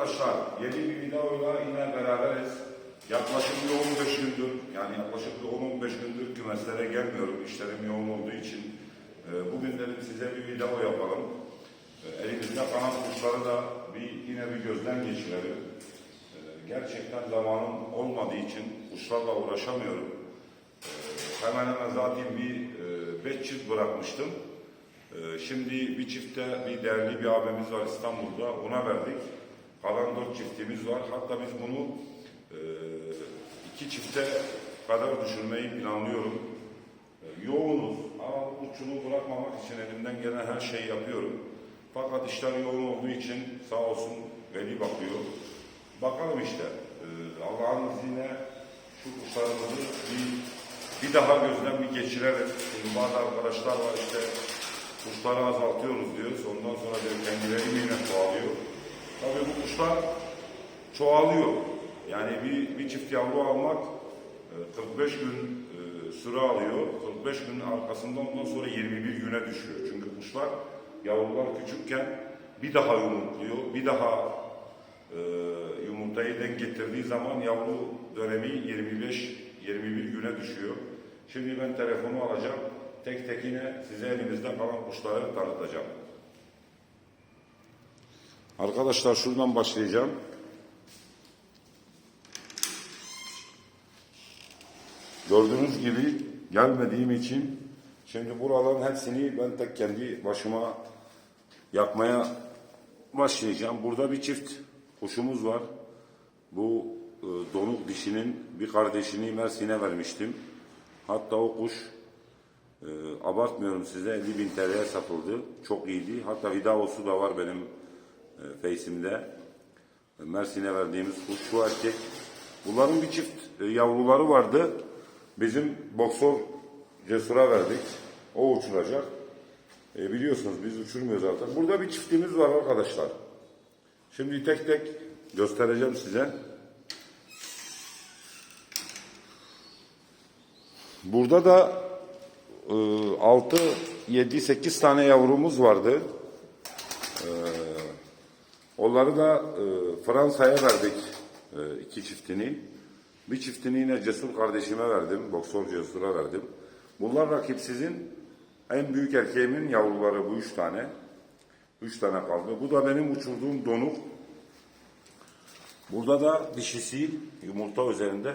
Arkadaşlar yeni bir videoyla yine beraberiz. Yaklaşık bir 15 gündür yani yaklaşık bir 10-15 gündür kümeslere gelmiyorum. İşlerim yoğun olduğu için. e, Bugün dedim size bir video yapalım. E, Elimizde kalan kuşları da bir yine bir gözden geçirelim. E, Gerçekten zamanım olmadığı için kuşlarla uğraşamıyorum. Hemen hemen zaten bir e, beş çift bırakmıştım. Ee, Şimdi bir çifte bir değerli bir abimiz var İstanbul'da. Ona verdik. Dört çiftimiz var. Hatta biz bunu e, iki çifte kadar düşürmeyi planlıyorum. E, Yoğunuz ama uççuluğu bırakmamak için elimden gelen her şeyi yapıyorum. Fakat işler yoğun olduğu için sağ olsun Veli bakıyor. Bakalım işte. e, Allah'ın izniyle şu kuşlarımızı bir, bir daha gözden bir geçirelim. Şimdi bazı arkadaşlar var işte kuşları azaltıyoruz diyoruz. Ondan sonra diyor kendileri yine çoğalıyor. Tabii bu kuşlar çoğalıyor. Yani bir, bir çift yavru almak e, 45 gün e, süre alıyor. 45 günün arkasından ondan sonra 21 güne düşüyor. Çünkü kuşlar yavrular küçükken bir daha yumurtluyor, bir daha e, yumurtayı denk getirdiği zaman yavru dönemi 25 21 güne düşüyor. Şimdi ben telefonu alacağım. Tek tek yine size elimizde kalan kuşları tanıtacağım. Arkadaşlar şuradan başlayacağım. Gördüğünüz gibi gelmediğim için şimdi buraların hepsini ben tek kendi başıma yapmaya başlayacağım. Burada bir çift kuşumuz var. Bu e, donuk dişinin bir kardeşini Mersin'e vermiştim. Hatta o kuş e, abartmıyorum size 50 bin TL'ye satıldı. Çok iyiydi. Hatta videosu da var benim e, Face'imde. E, Mersin'e verdiğimiz kuş şu erkek. Bunların bir çift e, yavruları vardı. Bizim boksör Cesur'a verdik. O uçuracak. E, biliyorsunuz biz uçurmuyoruz zaten. Burada bir çiftimiz var arkadaşlar. Şimdi tek tek göstereceğim size. Burada da e, 6, 7, 8 tane yavrumuz vardı. Onları da e, Fransa'ya verdik e, iki çiftini. Bir çiftini yine Cesur kardeşime verdim. Boksör Cesur'a verdim. Bunlar rakipsizin en büyük erkeğimin yavruları bu üç tane. Üç tane kaldı. Bu da benim uçurduğum donuk. Burada da dişisi yumurta üzerinde.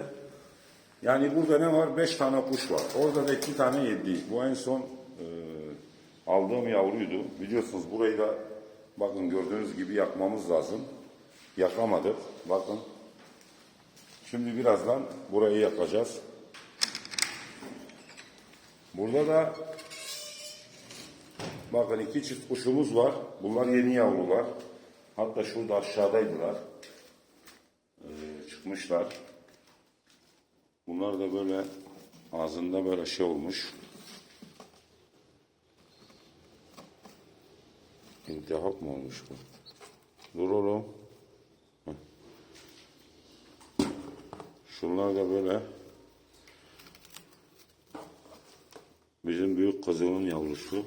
Yani burada ne var? Beş tane kuş var. Orada da iki tane yedi. Bu en son e, aldığım yavruydu. Biliyorsunuz burayı da bakın gördüğünüz gibi yakmamız lazım. Yakamadık. Bakın. Şimdi birazdan burayı yakacağız. Burada da bakın iki çift kuşumuz var. Bunlar yeni yavrular. Hatta şurada aşağıdaydılar. Ee, çıkmışlar. Bunlar da böyle ağzında böyle şey olmuş. İltihap mı olmuş bu? Dur oğlum. Şunlar da böyle bizim büyük kızımın yavrusu.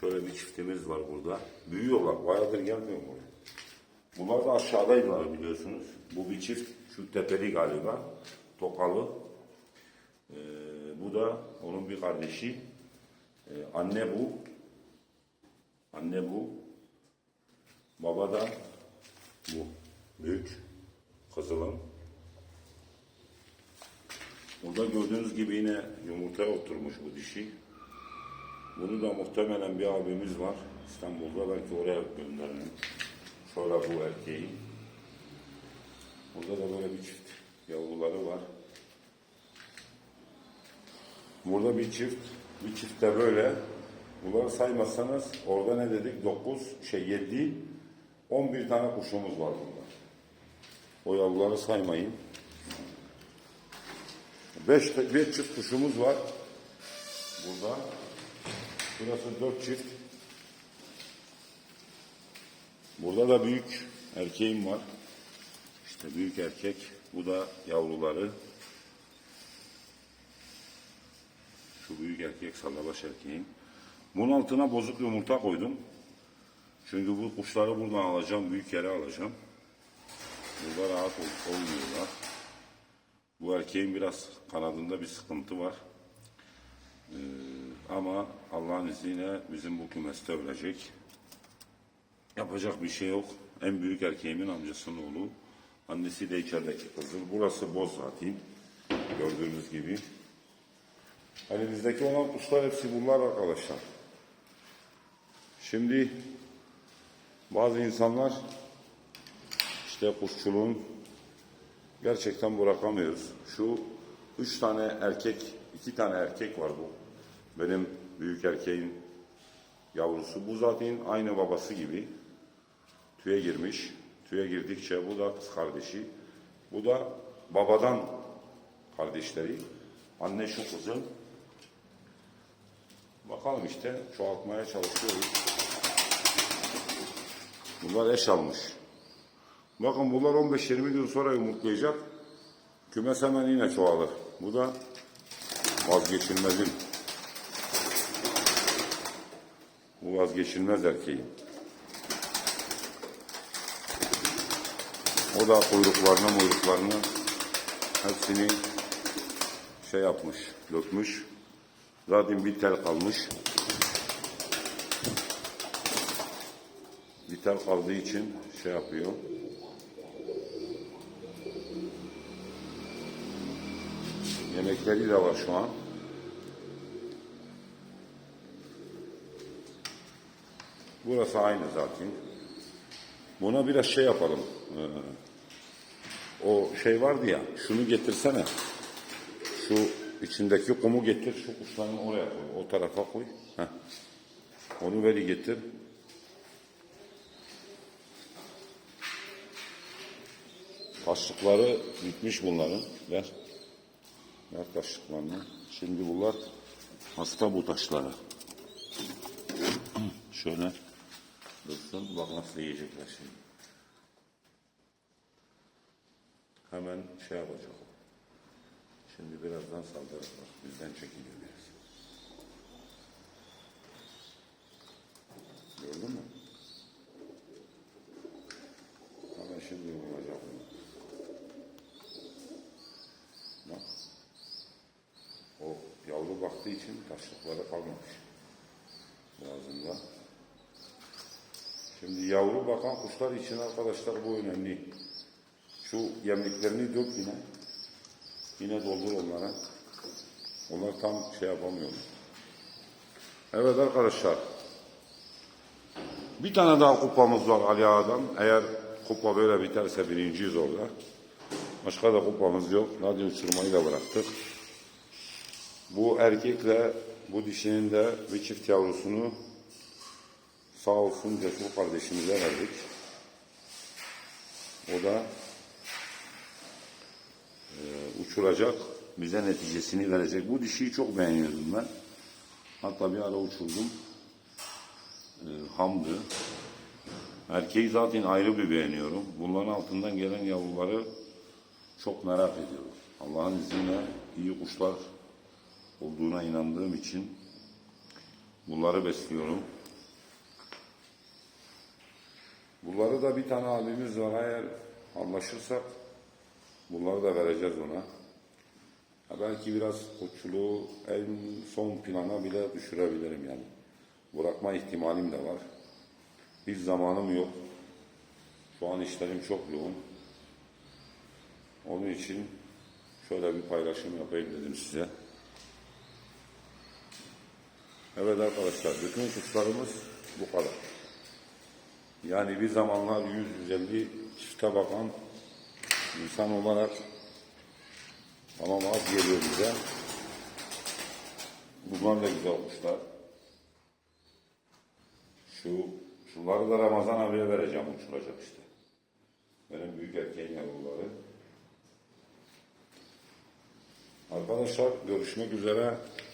Şöyle bir çiftimiz var burada. Büyüyorlar. Bayağıdır gelmiyor buraya. Bunlar da aşağıdaydılar biliyorsunuz. Bu bir çift. Şu tepeli galiba. Tokalı. Ee, bu da onun bir kardeşi. Ee, anne bu. Anne bu. Baba da bu. Büyük. Kızılım. Burada gördüğünüz gibi yine yumurtaya oturmuş bu dişi. Bunu da muhtemelen bir abimiz var. İstanbul'da belki oraya gönderelim. Sonra bu erkeği. Burada da böyle bir çift yavruları var. Burada bir çift, bir çift de böyle. Bunları saymazsanız orada ne dedik? 9, şey 7, 11 tane kuşumuz var burada. O yavruları saymayın. 5 bir çift kuşumuz var. Burada. Burası 4 çift. Burada da büyük erkeğim var. İşte büyük erkek. Bu da yavruları. Şu büyük erkek sallabaş erkeğim. Bunun altına bozuk yumurta koydum. Çünkü bu kuşları buradan alacağım, büyük yere alacağım. Burada rahat ol- olmuyorlar. Bu erkeğin biraz kanadında bir sıkıntı var. Ee, ama Allah'ın izniyle bizim bu kümeste ölecek. Yapacak bir şey yok. En büyük erkeğimin amcasının oğlu. Annesi de içerideki kızıl. Burası boz zaten. Gördüğünüz gibi. Elimizdeki olan kuşlar hepsi bunlar arkadaşlar. Şimdi bazı insanlar işte kuşçuluğun gerçekten bırakamıyoruz. Şu üç tane erkek, iki tane erkek var bu. Benim büyük erkeğin yavrusu. Bu zaten aynı babası gibi. Tüye girmiş. Tüye girdikçe bu da kız kardeşi. Bu da babadan kardeşleri. Anne şu kızın. Bakalım işte çoğaltmaya çalışıyoruz. Bunlar eş almış. Bakın bunlar 15-20 gün sonra yumurtlayacak. Kümes hemen yine çoğalır. Bu da vazgeçilmezim. Bu vazgeçilmez erkeğim. O da kuyruklarını muyruklarını hepsini şey yapmış, dökmüş. Zaten bir tel kalmış. Bir tel kaldığı için şey yapıyor. Yemekleri de var şu an. Burası aynı zaten. Buna biraz şey yapalım. Ee, o şey vardı ya, şunu getirsene. Şu içindeki kumu getir, şu kuşların oraya koy. O tarafa koy. Heh. Onu veri getir. Kaşıkları bitmiş bunların. Ver. Ver kaşıklarını. Şimdi bunlar hasta bu taşları. Şöyle dursun. Bak nasıl yiyecekler şimdi. Hemen şey yapacak. Şimdi birazdan saldırırlar. Bizden çekiliyor biraz. Gördün mü? Hemen şimdi vuracak onu. Bak. O yavru baktığı için taşlıkları kalmamış. Boğazında. Şimdi yavru bakan kuşlar için arkadaşlar bu önemli. Şu yemliklerini dök yine. Yine doldur onlara. Onlar tam şey yapamıyorlar. Evet arkadaşlar. Bir tane daha kupamız var Ali Ağa'dan. Eğer kupa böyle biterse birinciyiz orada. Başka da kupamız yok. Radyo uçurmayı da bıraktık. Bu erkekle bu dişinin de bir çift yavrusunu sağ olsun Cesur kardeşimize verdik. O da e, uçuracak, bize neticesini verecek. Bu dişiyi çok beğeniyordum ben. Hatta bir ara uçurdum. E, hamdı. Erkeği zaten ayrı bir beğeniyorum. Bunların altından gelen yavruları çok merak ediyorum. Allah'ın izniyle iyi kuşlar olduğuna inandığım için bunları besliyorum. Bunları da bir tane abimiz var. Eğer anlaşırsak bunları da vereceğiz ona. Ha belki biraz koççuluğu en son plana bile düşürebilirim yani. Bırakma ihtimalim de var. Hiç zamanım yok. Şu an işlerim çok yoğun. Onun için şöyle bir paylaşım yapayım dedim size. Evet arkadaşlar, bütün kuşlarımız bu kadar. Yani bir zamanlar 100-150 çifte bakan insan olarak tamam az geliyor bize. Bunlar da güzel kuşlar. Şu, şunları da Ramazan abiye vereceğim uçuracak işte. Benim büyük erkeğin yavruları. Arkadaşlar görüşmek üzere.